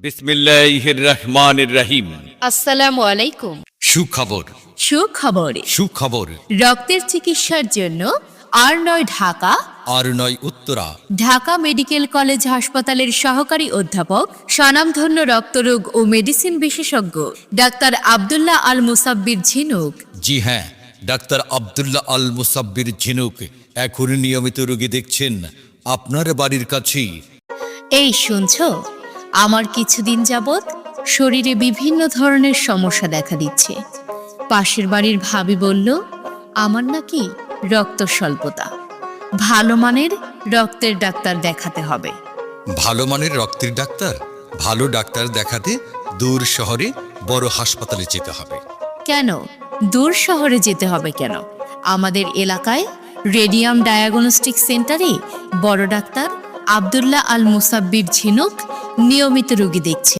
বিসমিল্লাহির রহমানির রহিম আসসালামু আলাইকুম সুখবর। সুখবর। সুখবর। রক্তের চিকিৎসার জন্য আর নয় ঢাকা। আর নয় উত্তরা। ঢাকা মেডিকেল কলেজ হাসপাতালের সহকারী অধ্যাপক স্বনামধন্য রক্তরোগ ও মেডিসিন বিশেষজ্ঞ ডাক্তার আবদুল্লাহ আল মুসাব্বির ঝিনুক। জি হ্যাঁ ডাক্তার আব্দুল্লাহ আল মুসাব্বির ঝিনুক এখন নিয়মিত রোগী দেখছেন আপনার বাড়ির কাছেই। এই শুনছ আমার কিছুদিন যাবৎ শরীরে বিভিন্ন ধরনের সমস্যা দেখা দিচ্ছে। পাশের বাড়ির ভাবি বলল আমার নাকি রক্ত স্বল্পতা। ভালো মানের রক্তের ডাক্তার দেখাতে হবে। ভালো মানের রক্তের ডাক্তার? ভালো ডাক্তার দেখাতে দূর শহরে বড় হাসপাতালে যেতে হবে। কেন? দূর শহরে যেতে হবে কেন? আমাদের এলাকায় রেডিয়াম ডায়াগনস্টিক সেন্টারে বড় ডাক্তার আবদুল্লাহ আল মুসাব্বির ঝিনুক নিয়মিত রুগী দেখছে।